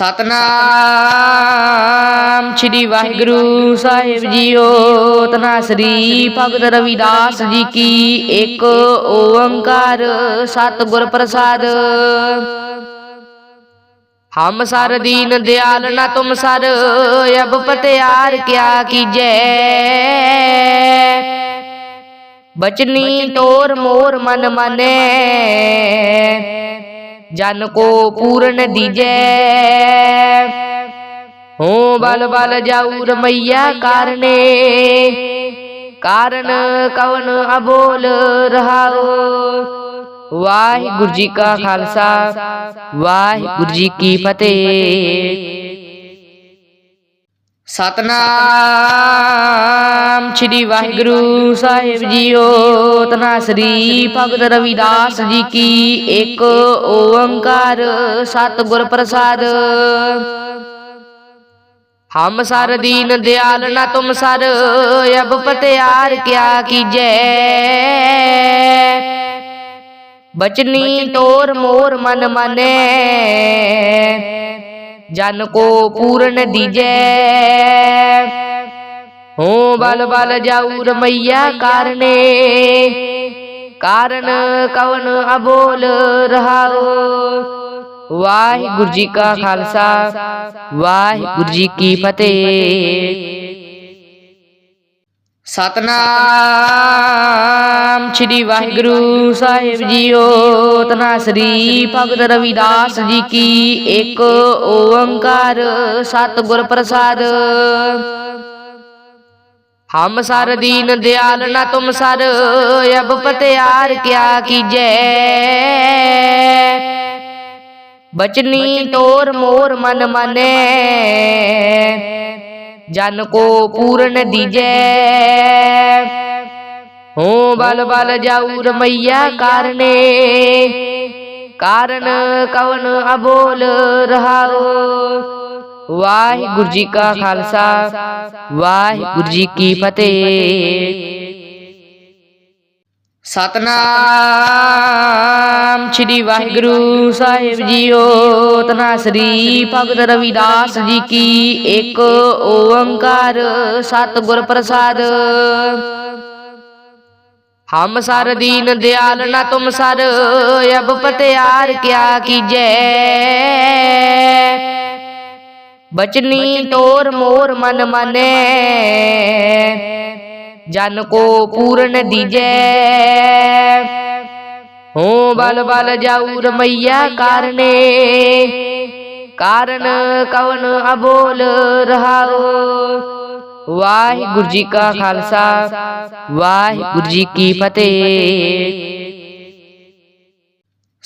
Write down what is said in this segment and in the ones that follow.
ਸਤਨਾਮ ਸ੍ਰੀ ਵਾਹਿਗੁਰੂ ਸਾਹਿਬ ਜੀਓ ਤਨਾਸਰੀ ਭਗਤ ਰਵਿਦਾਸ ਜੀ ਕੀ ਇੱਕ ਓੰਕਾਰ ਸਤਿਗੁਰ ਪ੍ਰਸਾਦ। ਹਮ ਸਰ ਦੀਨ ਦਿਆਲ ਨਾ ਤੁਮ ਸਰ, ਅਬ ਪਟਿਆਰ ਕਿਆ ਕੀਜੈ। ਬਚਨੀ ਤੋਰ ਮੋਰ ਮਨ ਮਨੇ। ਜਨ ਕੋ ਪੂਰਨ ਦੀਜੈ। ਹੋ ਬਲ ਬਲ ਜਾਉ ਰਮਈਆ ਕਾਰਨੇ। ਕਾਰਨ ਕਵਨ ਅਬੋਲ ਰਹਾਓ ਵਾਹਿਗੁਰੂ ਜੀ ਕਾ ਖਾਲਸਾ। ਵਾਹਿਗੁਰੂ ਜੀ ਕੀ ਫਤਿਹ। ਸਤਨਾਮ। ਸ੍ਰੀ ਵਾਹਿਗੁਰੂ ਸਾਹਿਬ ਜੀਓ ਤਨਾਸਰੀ ਭਗਤ ਰਵਿਦਾਸ ਜੀ ਕੀ ਇੱਕ ਓੰਕਾਰ ਸਤਿਗੁਰ ਪ੍ਰਸਾਦ। ਹਮ ਸਰ ਦੀਨ ਦਿਆਲ ਨਾ ਤੁਮ ਸਰ, ਅਬ ਪਟਿਆਰ ਕਿਆ ਕੀਜੈ। ਬਚਨੀ ਤੋਰ ਮੋਰ ਮਨ ਮਨੇ, ਜਨ ਕੋ ਪੂਰਨ ਦੀਜੈ। ਹੋ ਬਲ ਬਲ ਜਾਉ ਰਮਈਆ ਕਾਰਨੇ। ਕਾਰਨ ਕਵਨ ਅਬੋਲ ਰਹਾਓ ਵਾਹਿਗੁਰੂ ਜੀ ਕਾ ਖਾਲਸਾ, ਵਾਹਿਗੁਰੂ ਜੀ ਕੀ ਫਤਿਹ। ਸਤਨਾਮ ਸ੍ਰੀ ਵਾਹਿਗੁਰੂ ਸਾਹਿਬ ਜੀਓ ਤਨਾਸਰੀ ਭਗਤ ਰਵਿਦਾਸ ਜੀ ਕੀ ਇੱਕ ਓੰਕਾਰ ਸਤਿਗੁਰ ਪ੍ਰਸਾਦ। ਹਮ ਸਰ ਦੀਨ ਦਿਆਲ ਨਾ ਤੁਮ ਸਰ ਅਬ ਪਟਿਆਰ ਕਿਆ ਕੀਜੈ? ਬਚਨੀ ਤੋਰ ਮੋਰ ਮਨ ਮਨੇ ਜਨ ਕੋ ਪੂਰਨ ਦੀਜੈ। ਹੋ ਬਲ ਬਲ ਜਾਉ ਰਮਈਆ ਕਾਰਨੇ। ਕਾਰਨ ਕਵਨ ਅਬੋਲ ਰਹਾਓ। ਵਾਹਿਗੁਰੂ ਜੀ ਕਾ ਖਾਲਸਾ ਵਾਹਿਗੁਰੂ ਜੀ ਕੀ ਫਤਿਹ। ਸਤਨਾਮ ਸ੍ਰੀ ਵਾਹਿਗੁਰੂ ਸਾਹਿਬ ਜੀਓ ਤਨਾਸਰੀ ਭਗਤ ਰਵਿਦਾਸ ਜੀ ਕੀ ਇੱਕ ਓੰਕਾਰ ਸਤਿਗੁਰ ਪ੍ਰਸਾਦ। ਹਮ ਸਰ ਦੀਨ ਦਿਆਲ ਨਾ ਤੁਮ ਸਰ ਅਬ ਪਟਿਆਰ ਕਿਆ ਕੀਜੈ। ਬਚਨੀ ਤੋਰ ਮੋਰ ਮਨ ਮਨੇ ਜਨ ਕੋ ਪੂਰਨ ਦੀਜੈ। ਹੋ ਬਲ ਬਲ ਜਾਉ ਰਮਈਆ ਕਾਰਨੇ। ਕਾਰਨ। ਕਵਨ ਅਬੋਲ ਰਹਾਓ। ਵਾਹਿਗੁਰੂ ਜੀ ਕਾ ਖਾਲਸਾ। ਵਾਹਿਗੁਰੂ ਜੀ ਕੀ ਫਤਿਹ।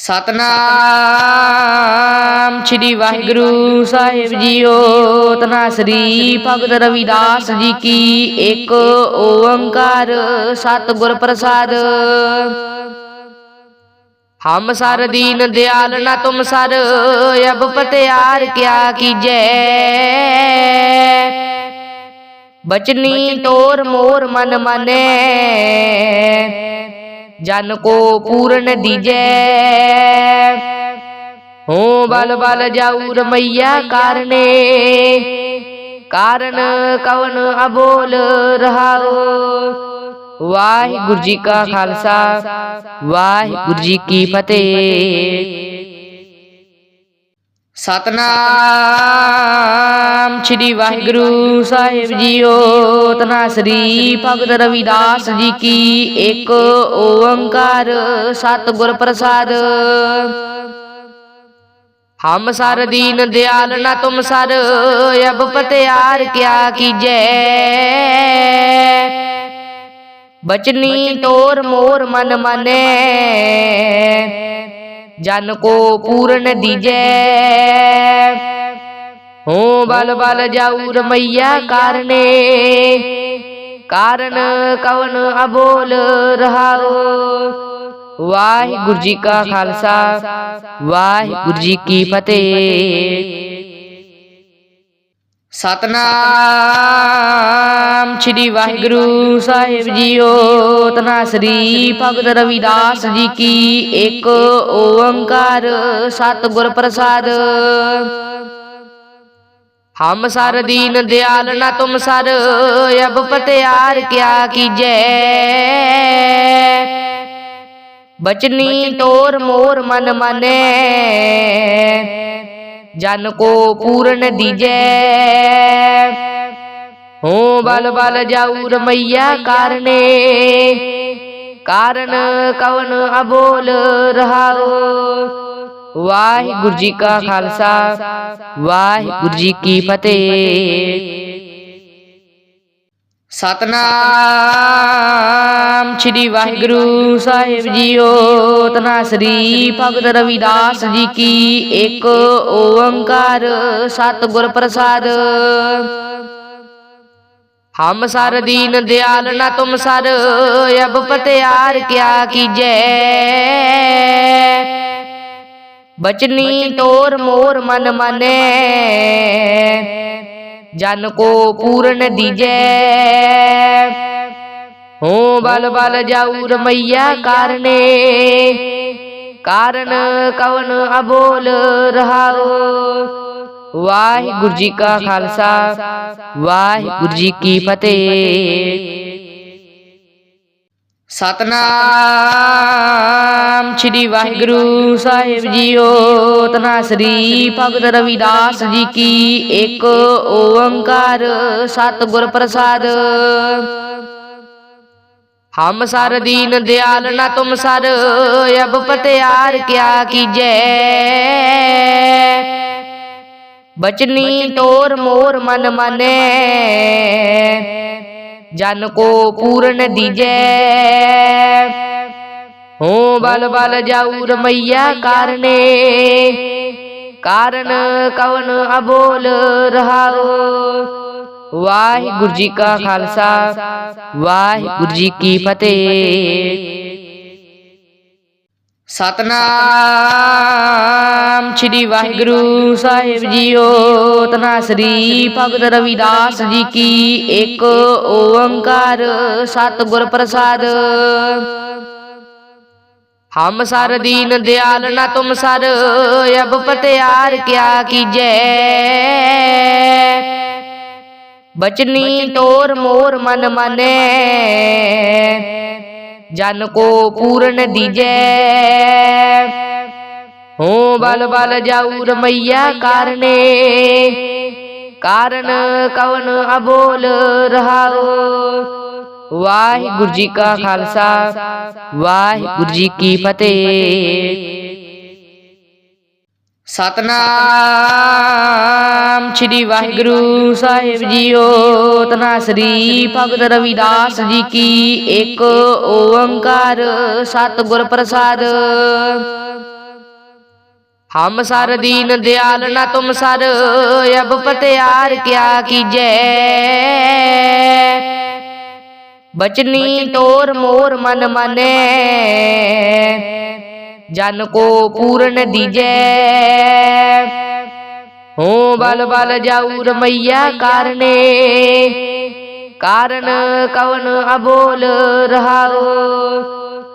ਸਤਨਾਮ ਸ੍ਰੀ ਵਾਹਿਗੁਰੂ ਸਾਹਿਬ ਜੀਓ ਤਨਾਸਰੀ ਭਗਤ ਰਵਿਦਾਸ ਜੀ ਕੀ ਇੱਕ ਓੰਕਾਰ ਸਤਿਗੁਰ ਪ੍ਰਸਾਦ। ਹਮ ਸਰ ਦੀਨ ਦਿਆਲ ਨਾ ਤੁਮ ਸਰ, ਅਬ ਪਟਿਆਰ ਕਿਆ ਕੀਜੈ। ਬਚਨੀ ਤੋਰ ਮੋਰ ਮਨ ਮਨੇ। ਜਨ ਕੋ ਪੂਰਨ ਦੀਜੈ। ਹੋ ਬਲ ਬਲ ਜਾਉ ਰਮਈਆ ਕਾਰਨੇ। ਕਾਰਨ ਕਵਨ ਅਬੋਲ ਰਹਾਓ। ਵਾਹਿਗੁਰੂ ਜੀ ਕਾ ਖਾਲਸਾ। ਵਾਹਿਗੁਰੂ ਜੀ ਕੀ ਫਤਿਹ। ਸਤਨਾਮ ਸ੍ਰੀ ਵਾਹਿਗੁਰੂ ਸਾਹਿਬ ਜੀਓ ਤਨਾਸਰੀ ਭਗਤ ਰਵਿਦਾਸ ਜੀ ਕੀ ਇੱਕ ਓੰਕਾਰ ਸਤਿਗੁਰ ਪ੍ਰਸਾਦ। ਹਮ ਸਰ ਦੀਨ ਦਿਆਲ ਨਾ ਤੁਮ ਸਰ, ਅਬ ਪਟਿਆਰ ਕਿਆ ਕੀਜੈ। ਬਚਨੀ ਤੋਰ ਮੋਰ ਮਨ ਮਨੇ। ਜਨ ਕੋ ਪੂਰਨ ਦੀਜੈ। ਹੋ ਬਲ ਬਲ ਜਾਉ ਰਮਈਆ ਕਾਰਨੇ। ਕਾਰਨ ਕਵਨ ਅਬੋਲ ਰਹਾਓ ਵਾਹਿਗੁਰੂ ਜੀ ਕਾ ਖਾਲਸਾ ਵਾਹਿਗੁਰੂ ਜੀ ਕੀ ਫਤਿਹ। ਸਤਨਾਮ। ਸ੍ਰੀ ਵਾਹਿਗੁਰੂ ਸਾਹਿਬ ਜੀਓ। ਤਨਾਸਰੀ ਭਗਤ ਰਵਿਦਾਸ ਜੀ ਕੀ ਇੱਕ ਓੰਕਾਰ ਸਤਿਗੁਰ ਪ੍ਰਸਾਦ। ਹਮ ਸਰ ਦੀਨ ਦਿਆਲ ਨਾ ਤੁਮ ਸਰ, ਅਬ ਪਤਿਆਰ ਕਿਆ ਕੀਜੈ। ਬਚਨੀ ਤੋਰ ਮੋਰ ਮਨ ਮਨੇ, ਜਨ ਕੋ ਪੂਰਨ ਦੀਜੈ। ਹੋ ਬਲ ਬਲ ਜਾਊ ਰਮਈਆ ਕਾਰਨੇ। ਕਾਰਨ ਕਵਨ ਅਬੋਲ ਰਹਾਓ ਵਾਹਿਗੁਰੂ ਜੀ ਕਾ ਖਾਲਸਾ, ਵਾਹਿਗੁਰੂ ਜੀ ਕੀ ਫਤਿਹ। ਸਤਨਾਮ ਸ੍ਰੀ ਵਾਹਿਗੁਰੂ ਸਾਹਿਬ ਜੀਓ ਤਨਾਸਰੀ ਭਗਤ ਰਵਿਦਾਸ ਜੀ ਕੀ ਇੱਕ ਓੰਕਾਰ ਸਤਿਗੁਰ ਪ੍ਰਸਾਦ। ਹਮ ਸਰ ਦੀਨ ਦਿਆਲ ਨਾ ਤੁਮ ਸਰ ਅਬ ਪਤਿਆਰ ਕਿਆ ਕੀਜੈ? ਬਚਨੀ ਤੋਰ ਮੋਰ ਮਨ ਮਾਨੇ ਜਨ ਕੋ ਪੂਰਨ ਦੀਜੈ। ਹੋ ਬਲ ਬਲ ਜਾਊ ਰਮਈਆ ਕਾਰਨੇ। ਕਾਰਨ ਕਵਨ ਅਬੋਲ ਰਹਾਓ। ਵਾਹਿਗੁਰੂ ਜੀ ਕਾ ਖਾਲਸਾ ਵਾਹਿਗੁਰੂ ਜੀ ਕੀ ਫਤਿਹ। ਸਤਨਾਮ ਸ੍ਰੀ ਵਾਹਿਗੁਰੂ ਸਾਹਿਬ ਜੀਓ ਤਨਾਸਰੀ ਭਗਤ ਰਵਿਦਾਸ ਜੀ ਕੀ ਇੱਕ ਓੰਕਾਰ ਸਤਿਗੁਰ ਪ੍ਰਸਾਦ। ਹਮ ਸਰ ਦੀਨ ਦਿਆਲ ਨਾ ਤੁਮ ਸਰ ਅਬ ਪਤਿਆਰ ਕਿਆ ਕੀਜੈ। ਬਚਨੀ ਤੋਰ ਮੋਰ ਮਨ ਮਾਨੇ। ਜਨ ਕੋ ਪੂਰਨ ਦੀਜੈ। ਹੋ ਬਲ ਬਲ ਜਾਊ ਰਮਈਆ ਕਾਰਨੇ। ਕਾਰਨ। ਕਵਨ ਅਬੋਲ ਰਹਾਓ। ਵਾਹਿਗੁਰੂ ਜੀ ਕਾ ਖਾਲਸਾ। ਵਾਹਿਗੁਰੂ ਜੀ ਕੀ ਫਤਿਹ। ਸਤਨਾਮ। ਸ੍ਰੀ ਵਾਹਿਗੁਰੂ ਸਾਹਿਬ ਜੀਓ ਤਨਾਸਰੀ ਭਗਤ ਰਵਿਦਾਸ ਜੀ ਕੀ ਇੱਕ ਓੰਕਾਰ ਸਤਿਗੁਰ ਪ੍ਰਸਾਦ। ਹਮ ਸਰ ਦੀਨ ਦਿਆਲ ਨਾ ਤੁਮ ਸਰ, ਅਬ ਪਤਿਆਰ ਕਿਆ ਕੀਜੈ। ਬਚਨੀ ਤੋਰ ਮੋਰ ਮਨ ਮਨੇ, ਜਨ ਕੋ ਪੂਰਨ ਦੀਜੈ। ਹੋ ਬਲ ਬਲ ਜਾਊ ਰਮਈਆ ਕਾਰਨੇ। ਕਾਰਨ ਕਵਨ ਅਬੋਲ ਰਹਾਓ ਵਾਹਿਗੁਰੂ ਜੀ ਕਾ ਖਾਲਸਾ, ਵਾਹਿਗੁਰੂ ਜੀ ਕੀ ਫਤਿਹ। ਸਤਨਾਮ ਸ੍ਰੀ ਵਾਹਿਗੁਰੂ ਸਾਹਿਬ ਜੀਓ ਤਨਾਸਰੀ ਭਗਤ ਰਵਿਦਾਸ ਜੀ ਕੀ ਇੱਕ ਓੰਕਾਰ ਸਤਿਗੁਰ ਪ੍ਰਸਾਦ। ਹਮ ਸਰ ਦੀਨ ਦਿਆਲ ਨਾ ਤੁਮ ਸਰ ਅਬ ਪਤਿਆਰ ਕਿਆ ਕੀਜੈ? ਬਚਨੀ ਤੋਰ ਮੋਰ ਮਨ ਮਾਨੇ ਜਨ ਕੋ ਪੂਰਨ ਦੀਜੈ। ਹੋ ਬਲ ਬਲ ਜਾਊ ਰਮਈਆ ਕਾਰਨੇ ਕਾਰਨ ਕਵਨ ਅਬੋਲ ਰਹਾਓ।